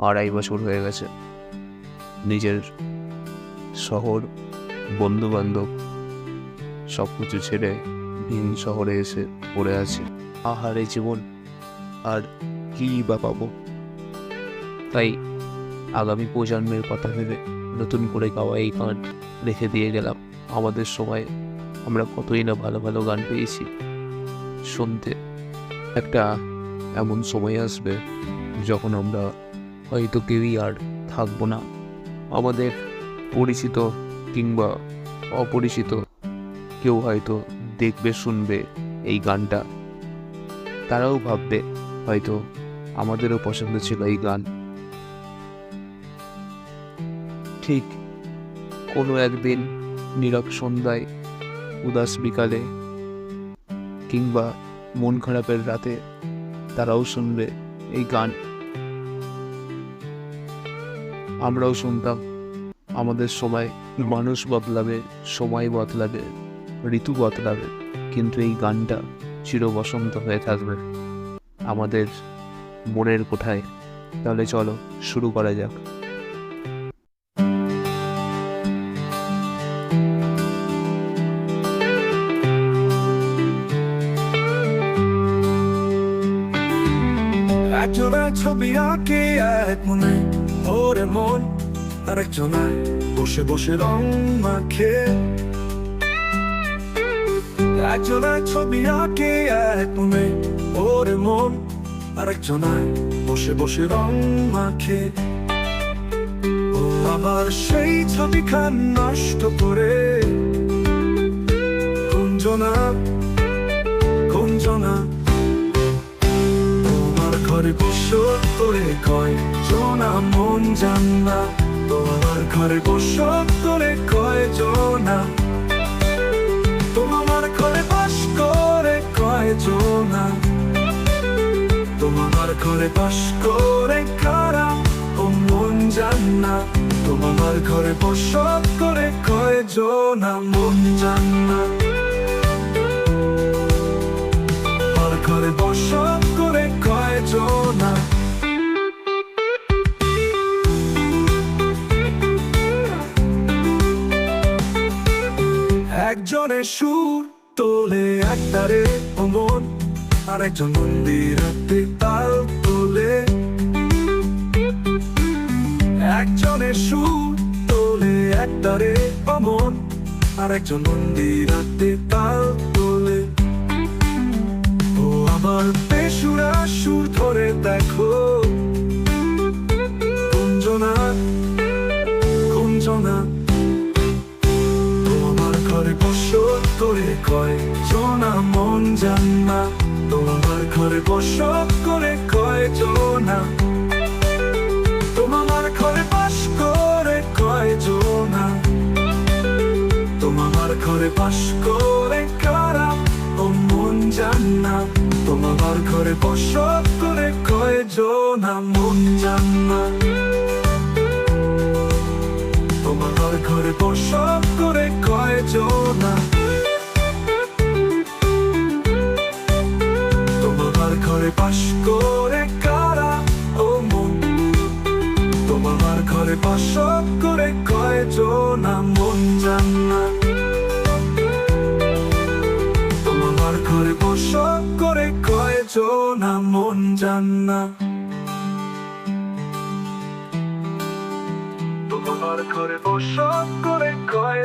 আড়াই বছর হয়ে গেছে। নিজের শহর বন্ধু বান্ধব সব কিছু ছেড়ে ভিন শহরে এসে পড়ে আছে। আহারে জীবন, আর কী বা পাবো? তাই আগামী প্রজন্মের কথা ভেবে নতুন করে গাওয়া এই গান রেখে দিয়ে গেলাম। আমাদের সময় আমরা কতই না ভালো ভালো গান পেয়েছি। শুনতে একটা এমন সময় আসবে যখন আমরা হয়তো কেউই আর থাকব না। আমাদের পরিচিত কিংবা অপরিচিত কেউ হয়তো দেখবে, শুনবে এই গানটা। তারাও ভাববে হয়তো আমাদেরও পছন্দ ছিল এই গান। ঠিক কোনো একদিন নীরব সন্ধ্যায়, উদাস বিকালে কিংবা মন খারাপের রাতে তারাও শুনবে এই গান। আমরাও শুনতাম। আমাদের সময় মানুষ বদলাবে, সময় বদলাবে, ঋতু বদলাবে, কিন্তু এই গানটা চির বসন্ত হয়ে থাকবে। আমাদের মনের কোঠায়। তাহলে চলো, শুরু করা যাক। ছবি আঁকে এক মনে। ওরে মন আরেকজনের বসে বসে রং মাখে। একজনের ছবি আঁকে এক মনে। ওরে মন আরেকজনের বসে বসে রং মাখে। আবার সেই ছবি খান নষ্ট করে। কুঞ্জনা তোমার বসত করে কয়, জোনা মন জান্না তোমার ঘরে বসত করে কয়, জোনা। তোমার ঘরে বাস করে কয়, জোনা। তোমার ঘরে বাস করে কারা, ও মন জান্না তোমার ঘরে বসত করে কয়, জোনা, মন জান্না একজনের সুর তোলে একটারে মন আরেকজন মন্দিরাতে তাল তোলে। একজনের সুর তোলে একটারে মন আরেকজন মন্দিরাতে তাল তোলে। ও আমার বেসুরা সুর ধরে দেখো কুঞ্জনা কয় জোনা মন জান্না তোমার ঘরে বসত করে কয়, জোনা। তোমার ঘরে বাস করে কয়, জোনা। তোমার ঘরে বাস করে কারা, ও মন জান্না তোমার ঘরে বসত করে কয়, জোনা, মন জান্না তোমার ঘরে বসত ঘরে বাস করে কারা ও মন? তোমার ঘরে বসত করে কয় জোনা? মন জান্না তোমার ঘরে বসত করে কয় জোনা? মন জান্না তোমার ঘরে বসত করে কয়